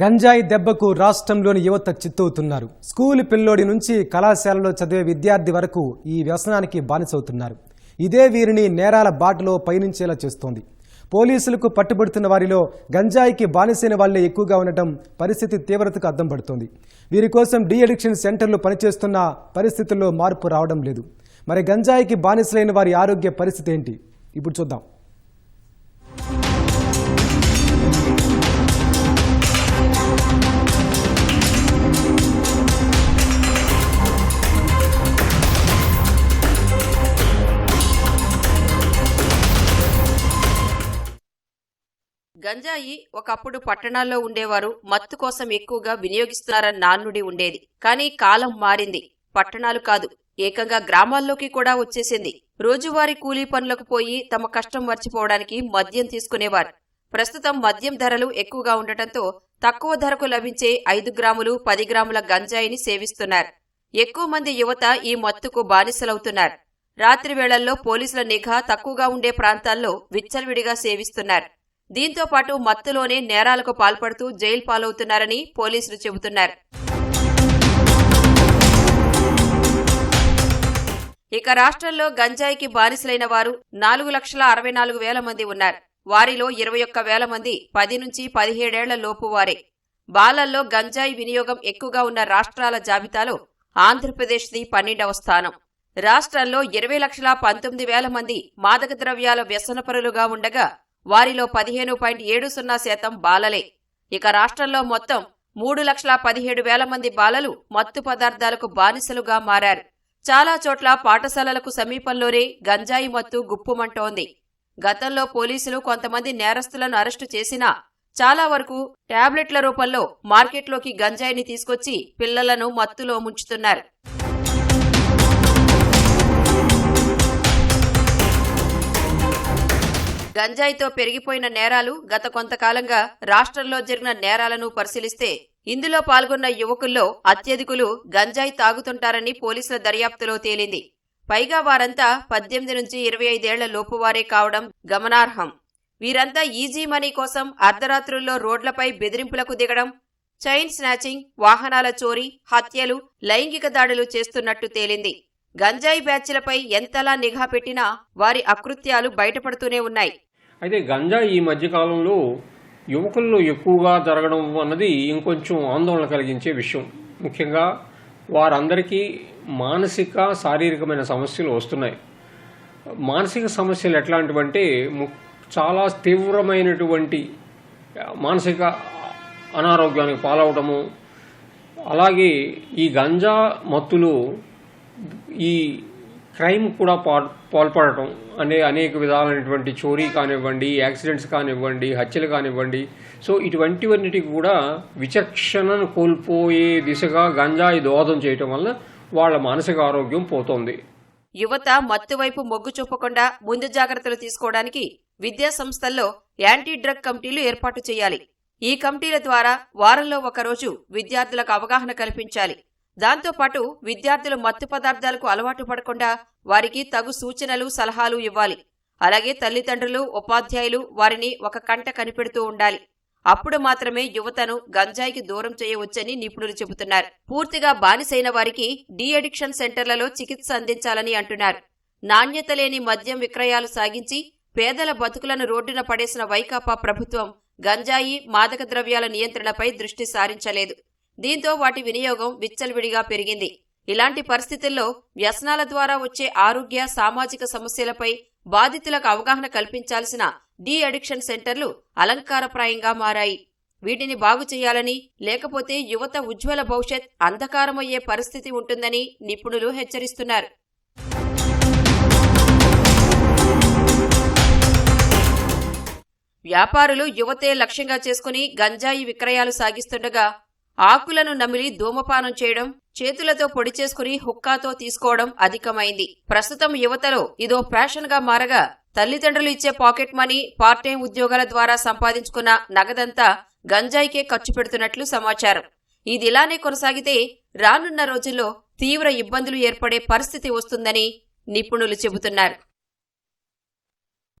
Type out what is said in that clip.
గంజాయి దెబ్బకు రాష్ట్రంలోని యువత చిత్తవుతున్నారు. స్కూల్ పిల్లోడి నుంచి కళాశాలలో చదివే విద్యార్థి వరకు ఈ వ్యసనానికి బానిసవుతున్నారు. ఇదే వీరిని నేరాల బాటలో పయనించేలా చేస్తోంది. పోలీసులకు పట్టుబడుతున్న వారిలో గంజాయికి బానిసైన వాళ్ళే ఎక్కువగా ఉండటం పరిస్థితి తీవ్రతకు అద్దం పడుతోంది. వీరి కోసం డీ అడిక్షన్ సెంటర్లు పనిచేస్తున్న పరిస్థితుల్లో మార్పు రావడం లేదు. మరి గంజాయికి బానిసలైన వారి ఆరోగ్య పరిస్థితి ఏంటి? ఇప్పుడు చూద్దాం. గంజాయి ఒకప్పుడు పట్టణాల్లో ఉండేవారు మత్తు కోసం ఎక్కువగా వినియోగిస్తున్నారన్న నానుడి ఉండేది. కానీ కాలం మారింది. పట్టణాలు కాదు ఏకంగా గ్రామాల్లోకి కూడా వచ్చేసింది. రోజువారీ కూలీ పనులకు పోయి తమ కష్టం మర్చిపోవడానికి మద్యం తీసుకునేవారు. ప్రస్తుతం మద్యం ధరలు ఎక్కువగా ఉండటంతో తక్కువ ధరకు లభించే ఐదు గ్రాములు పది గ్రాముల గంజాయిని సేవిస్తున్నారు. ఎక్కువ మంది యువత ఈ మత్తుకు బానిసలవుతున్నారు. రాత్రి వేళల్లో పోలీసుల నిఘా తక్కువగా ఉండే ప్రాంతాల్లో విచ్చలవిడిగా సేవిస్తున్నారు. దీంతో పాటు మత్తులోనే నేరాలకు పాల్పడుతూ జైలు పాలవుతున్నారని పోలీసులు చెబుతున్నారు. ఇక రాష్ట్రంలో గంజాయికి బానిసలైన వారు నాలుగు లక్షల అరవై నాలుగు వేల మంది ఉన్నారు. వారిలో ఇరవై ఒక్క వేల మంది పది నుంచి పదిహేడేళ్ళ లోపు వారే. బాలల్లో గంజాయి వినియోగం ఎక్కువగా ఉన్న రాష్ట్రాల జాబితాలో ఆంధ్రప్రదేశ్ది పన్నెండవ స్థానం. రాష్ట్రంలో ఇరవై లక్షల పంతొమ్మిది వేల మంది మాదక ద్రవ్యాల వ్యసనపరులుగా ఉండగా వారిలో పదిహేను పాయింట్ ఏడు సున్నా శాతం బాలలే. ఇక రాష్ట్రంలో మొత్తం మూడు లక్షల పదిహేడు వేల మంది బాలలు మత్తు పదార్థాలకు బానిసలుగా మారారు. చాలా చోట్ల పాఠశాలలకు సమీపంలోనే గంజాయి మత్తు గుప్పుమంటోంది. గతంలో పోలీసులు కొంతమంది నేరస్తులను అరెస్టు చేసినా చాలా వరకు టాబ్లెట్ల రూపంలో మార్కెట్లోకి గంజాయిని తీసుకొచ్చి పిల్లలను మత్తులో ముంచుతున్నారు. గంజాయితో పెరిగిపోయిన నేరాలు గత కొంతకాలంగా రాష్ట్రంలో జరిగిన నేరాలను పరిశీలిస్తే ఇందులో పాల్గొన్న యువకుల్లో అత్యధికులు గంజాయి తాగుతుంటారని పోలీసుల దర్యాప్తులో తేలింది. పైగా వారంతా పద్దెనిమిది నుంచి ఇరవై ఐదేళ్ళ లోపువారే కావడం గమనార్హం. వీరంతా ఈజీ మనీ కోసం అర్ధరాత్రుల్లో రోడ్లపై బెదిరింపులకు దిగడం చైన్ స్నాచింగ్ వాహనాల చోరీ హత్యలు లైంగిక దాడులు చేస్తున్నట్టు తేలింది. గంజాయి బ్యాచ్లపై ఎంతలా నిఘా పెట్టినా వారి అకృత్యాలు బయటపడుతూనే ఉన్నాయి. అయితే గంజా ఈ మధ్యకాలంలో యువకుల్లో ఎక్కువగా జరగడం అన్నది ఇంకొంచెం ఆందోళన కలిగించే విషయం. ముఖ్యంగా వారందరికీ మానసిక శారీరకమైన సమస్యలు వస్తున్నాయి. మానసిక సమస్యలు ఎట్లాంటివంటే ము- చాలా తీవ్రమైనటువంటి మానసిక అనారోగ్యానికి పాలవడము అలాగే ఈ గంజా మత్తులు ఈ క్రైమ్ కూడా పా- పాల్పడటం అనే అనేక విధాలైనటువంటి చోరీ కానివ్వండి యాక్సిడెంట్స్ కానివ్వండి హత్యలు కానివ్వండి. సో ఇటువంటివన్నిటికి కూడా విచక్షణను కోల్పోయే దిశగా గంజాయి దోహదం చేయటం వల్ల వాళ్ళ మానసిక ఆరోగ్యం పోతోంది. యువత మత్తు వైపు మొగ్గు చూపకుండా ముందు జాగ్రత్తలు తీసుకోవడానికి విద్యా సంస్థల్లో యాంటీ డ్రగ్ కమిటీలు ఏర్పాటు చేయాలి. ఈ కమిటీల ద్వారా వారంలో ఒకరోజు విద్యార్థులకు అవగాహన కల్పించాలి. దాంతోపాటు విద్యార్థులు మత్తు పదార్థాలకు అలవాటు పడకుండా వారికి తగు సూచనలు సలహాలు ఇవ్వాలి. అలాగే తల్లిదండ్రులు ఉపాధ్యాయులు వారిని ఒక కంట కనిపెడుతూ ఉండాలి. అప్పుడు మాత్రమే యువతను గంజాయికి దూరం చేయవచ్చని నిపుణులు చెబుతున్నారు. పూర్తిగా బానిసైన వారికి డీ అడిక్షన్ సెంటర్లలో చికిత్స అందించాలని అంటున్నారు. నాణ్యత లేని మద్యం విక్రయాలు సాగించి పేదల బతుకులను రోడ్డున పడేసిన వైకాపా ప్రభుత్వం గంజాయి మాదక ద్రవ్యాల నియంత్రణపై దృష్టి సారించలేదు. దీంతో వాటి వినియోగం విచ్చలవిడిగా పెరిగింది. ఇలాంటి పరిస్థితుల్లో వ్యసనాల ద్వారా వచ్చే ఆరోగ్య సామాజిక సమస్యలపై బాధితులకు అవగాహన కల్పించాల్సిన డీ అడిక్షన్ సెంటర్లు అలంకారప్రాయంగా మారాయి. వీటిని బాగు చేయాలని లేకపోతే యువత ఉజ్వల భవిష్యత్ అంధకారమయ్యే పరిస్థితి ఉంటుందని నిపుణులు హెచ్చరిస్తున్నారు. వ్యాపారులు యువతే లక్ష్యంగా చేసుకుని గంజాయి విక్రయాలు సాగిస్తుండగా ఆకులను నమిలి ధూమపానం చేయడం చేతులతో పొడి చేసుకుని హుక్కాతో తీసుకోవడం అధికమైంది. ప్రస్తుతం యువతలో ఇదో ఫ్యాషన్గా మారగా తల్లిదండ్రులు ఇచ్చే పాకెట్ మనీ పార్ట్ టైం ఉద్యోగాల ద్వారా సంపాదించుకున్న నగదంతా గంజాయికే ఖర్చు పెడుతున్నట్లు సమాచారం. ఇది ఇలానే కొనసాగితే రానున్న రోజుల్లో తీవ్ర ఇబ్బందులు ఏర్పడే పరిస్థితి వస్తుందని నిపుణులు చెబుతున్నారు.